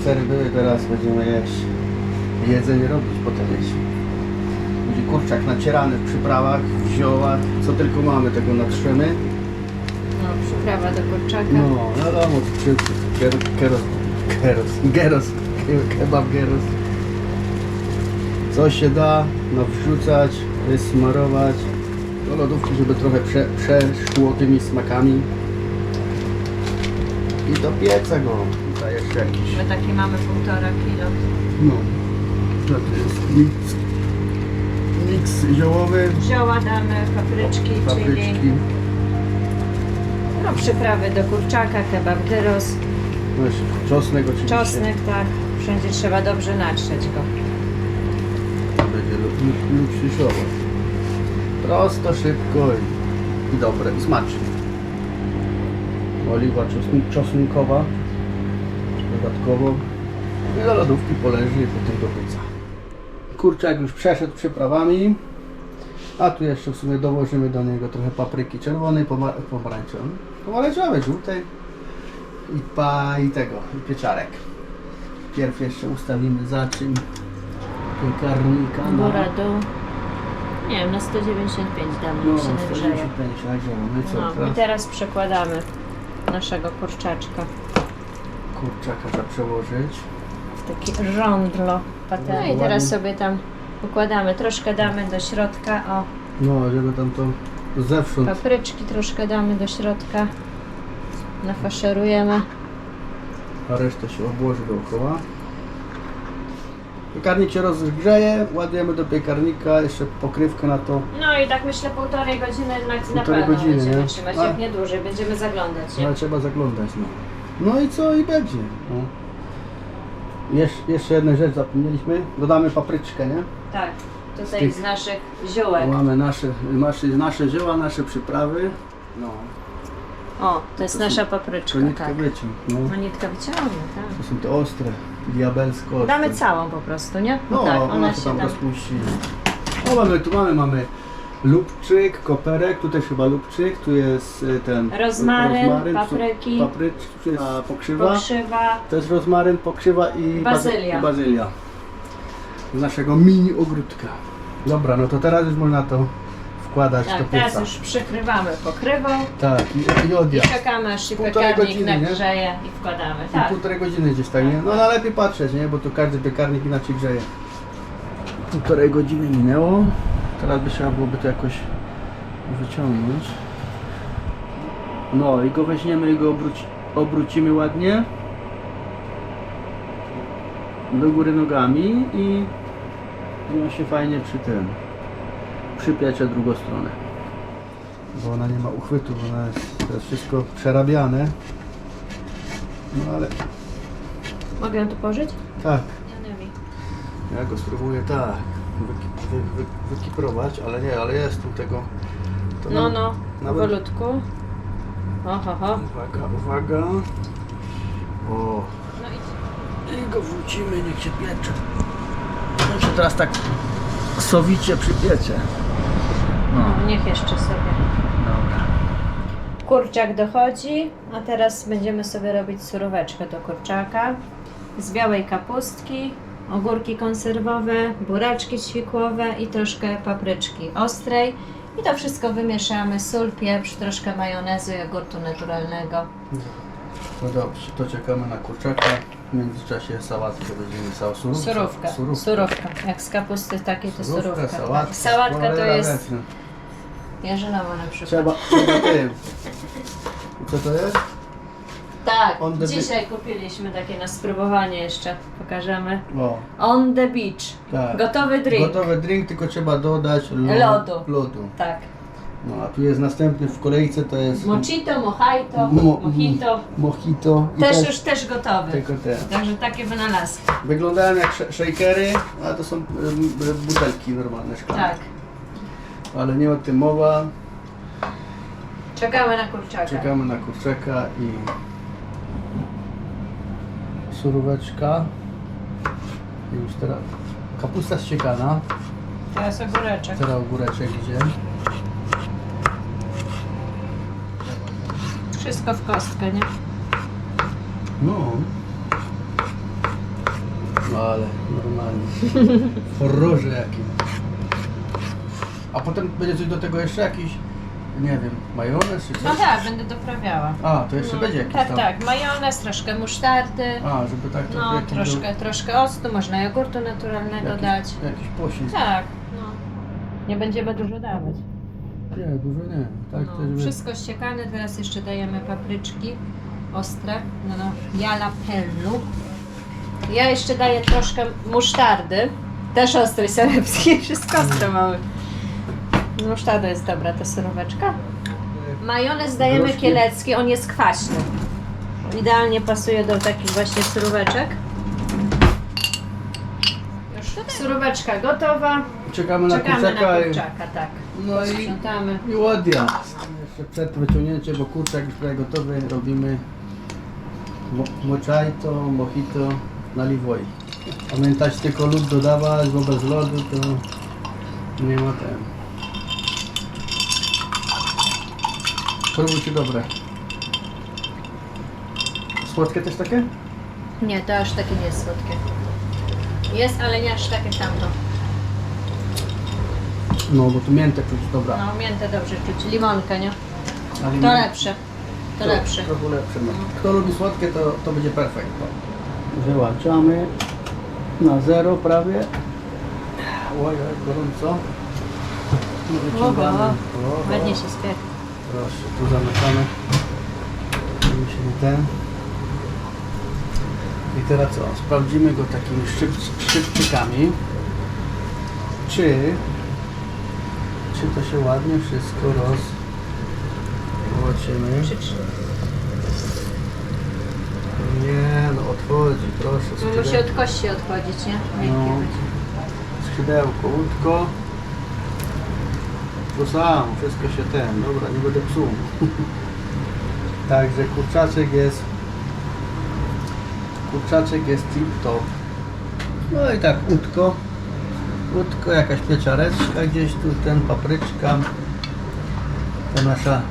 spacery były, teraz będziemy jeść. Jedzenie robić, potem jeść. Będzie kurczak nacierany w przyprawach, w ziołach, co tylko mamy, tego natrzemy. No, przyprawa do kurczaka. No, wiadomo, czy keros, keros, keros, geros, ke- kebab geros. Co się da, no wrzucać, smarować do lodówki, żeby trochę prze, przeszło tymi smakami. I do pieca go. Tutaj jeszcze jakiś, My taki mamy półtora kilo. no, to jest miks, miks ziołowy, Zioła damy, papryczki, papryczki. chili. No, przyprawy do kurczaka, kebab gyros, No jeszcze czosnek oczywiście. czosnek, tak. Wszędzie trzeba dobrze natrzeć go. Będzie lu- lu- luksusowo. Prosto, szybko i, i dobre, i smacznie. Oliwa czosn- czosnkowa dodatkowo. I do lodówki poleży i potem do pieca. Kurczak już przeszedł przyprawami. A tu jeszcze w sumie dołożymy do niego trochę papryki czerwonej, pomar- pomarańczowej, pomarańczowej, żółtej i pa i tego, i pieczarek. Pierw jeszcze ustawimy za czym piekarnika na... Dół. Nie wiem, na 195 damy, No, no, się nagrzeje. 195 nagrzewa. No i co, No, i teraz teraz przekładamy naszego kurczaczka kurczaka trzeba przełożyć. w taki żądlo. No i teraz sobie tam układamy. Troszkę damy do środka, o, No, żeby tam to zewsząd. papryczki troszkę damy do środka. Nafaszerujemy. a resztę się obłoży dookoła. Piekarnik się rozgrzeje, ładujemy do piekarnika, jeszcze pokrywkę na to. No i tak myślę półtorej godziny na, na Półtorej pewno godziny, będziemy nie? trzymać, A. jak nie dłużej, będziemy zaglądać, nie? Ale trzeba zaglądać, no. No i co i będzie. No. Jesz, jeszcze jedną rzecz zapomnieliśmy. Dodamy papryczkę, nie? Tak, tutaj tych- z naszych ziółek. Mamy nasze, nasze, nasze zioła, nasze przyprawy. No, O, to jest nasza papryczka, to nitka tak. wyciąg. No. No nitka wyciągnie, tak. To są te ostre, diabelsko. Damy całą po prostu, nie? No, tak, ona, się tam rozpuści. O, mamy, tu mamy, mamy lubczyk, koperek, tutaj chyba lubczyk, tu jest y, ten Rozmaryn, tu- papryki. papryczki, tu jest a, pokrzywa, Pokrzywa. to jest rozmaryn, pokrzywa i bazy- Bazylia. i bazylia. Z naszego mini ogródka. Dobra, no to teraz już można to wkładać do Tak, teraz pieca. już przykrywamy pokrywą Tak, i, i i odjazd. czekamy aż się Półtorej piekarnik godziny, nie? nagrzeje i wkładamy. I Tak. półtorej godziny gdzieś tak, nie? No ale lepiej patrzeć, nie? Bo tu każdy piekarnik inaczej grzeje. Półtorej godziny minęło. Teraz by trzeba byłoby to jakoś wyciągnąć. No i go weźmiemy i go obróci, obrócimy ładnie. Do góry nogami i i on się fajnie przy tym przypiecze drugą stronę. Bo ona nie ma uchwytu, bo ona jest, to jest wszystko przerabiane. No ale Mogę ją tu położyć? tak, ja go spróbuję tak wyki, wy, wy, wykiprować, ale nie, ale jest tu tego. to No, nam- no, nawet- powolutku. Oho, ho. Uwaga, uwaga. O, No i i go wrzucimy, niech się piecze. Może teraz tak sowicie przypiecie. No, niech jeszcze sobie. dobra. Kurczak dochodzi, a teraz będziemy sobie robić suróweczkę do kurczaka z białej kapustki, ogórki konserwowe, buraczki ćwikłowe i troszkę papryczki ostrej. I to wszystko wymieszamy, sól, pieprz, troszkę majonezu i jogurtu naturalnego. No dobrze, to czekamy na kurczaka. W międzyczasie sałatkę będziemy całą surówkę. Surówka, surówka. Jak z kapusty takiej to surówka. Surówka, sałatka. Sałatka to jest. Jarzynowa na przykład. Trzeba, trzeba tym. I co to jest? Tak, On the dzisiaj kupiliśmy takie na spróbowanie jeszcze, pokażemy. O, On the beach. tak. Gotowy drink. Gotowy drink, tylko trzeba dodać lo- Lodu. lodu. Tak. No a tu jest następny w kolejce, to jest Mojito, mojito, Mo- mojito. mojito. i Też już też gotowy. Tylko te. Także takie wynalazki. Wyglądają jak sh- shakery, a to są butelki normalne, szklane. Tak. Ale nie o tym mowa. Czekamy na kurczaka. Czekamy na kurczaka i suróweczka. I już teraz kapusta ściekana. Teraz ogóreczek. Teraz ogóreczek idzie. Wszystko w kostkę, nie? No. No ale normalnie. W horrorze jakim. A potem będzie coś do tego jeszcze jakiś, nie wiem, majonez czy coś? No tak, będę doprawiała. A, to jeszcze No, będzie jakiś Tak, tam. tak, majonez, troszkę musztardy. A, żeby tak to No, jakiś troszkę, troszkę octu, można jogurtu naturalnego jakiś, dać. Jakiś poślizg. Tak, no. Nie będziemy dużo dawać. Nie, dużo nie. Tak, to No, żeby... wszystko ściekane, teraz jeszcze dajemy papryczki ostre, no, no, jalapeno. Ja jeszcze daję troszkę musztardy, też ostry serebski, wszystko ostre mamy. Musztarda jest dobra, ta suróweczka. Majonez dajemy Groszki. kielecki, on jest kwaśny. Idealnie pasuje do takich właśnie suróweczek. Suróweczka gotowa. Czekamy na Czekamy na kurczaka i... kurczaka, tak. No i, Sprzątamy. i. Jeszcze przed wyciągnięciem, bo kurczak już prawie gotowy, robimy mo moczajto, mojito na liwoj. Pamiętać tylko lód dodawać, bo bez lodu to nie ma ten. Próbujcie dobre. Słodkie też takie? Nie, to aż takie nie jest słodkie. Jest, ale nie aż takie tamto. No, bo tu miętę czuć, dobra. No, miętę dobrze czuć. Limonkę, nie? A To limon- lepsze. To lepsze. Trochę lepsze. No. Kto lubi słodkie, to, to będzie perfekt. Wyłączamy na zero prawie. Oj, oj, gorąco. I Wyciągamy. Oho. Ładnie się spiera. Proszę, tu zamykamy. Ten. I teraz co? Sprawdzimy go takimi szybczykami. Czy, czy to się ładnie wszystko roz... Zobaczymy. Nie, no odchodzi, proszę. No, musi skrzydeł- od kości odchodzić, nie? No. Skrzydełko, łódko. To samo, wszystko się ten, dobra, nie będę psuł. Także kurczaczek jest kurczaczek jest tip top. No i tak łódko. Łódko, jakaś pieczareczka gdzieś tu, ten papryczka. To nasza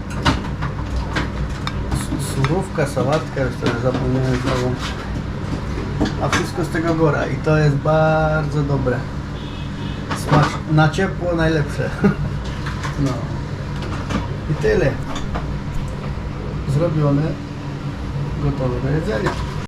surówka, sałatka, już teraz zapomniałem znowu. A wszystko z tego gora i to jest bardzo dobre. Smacz na ciepło najlepsze. No. I tyle. Zrobione, gotowe do jedzenia.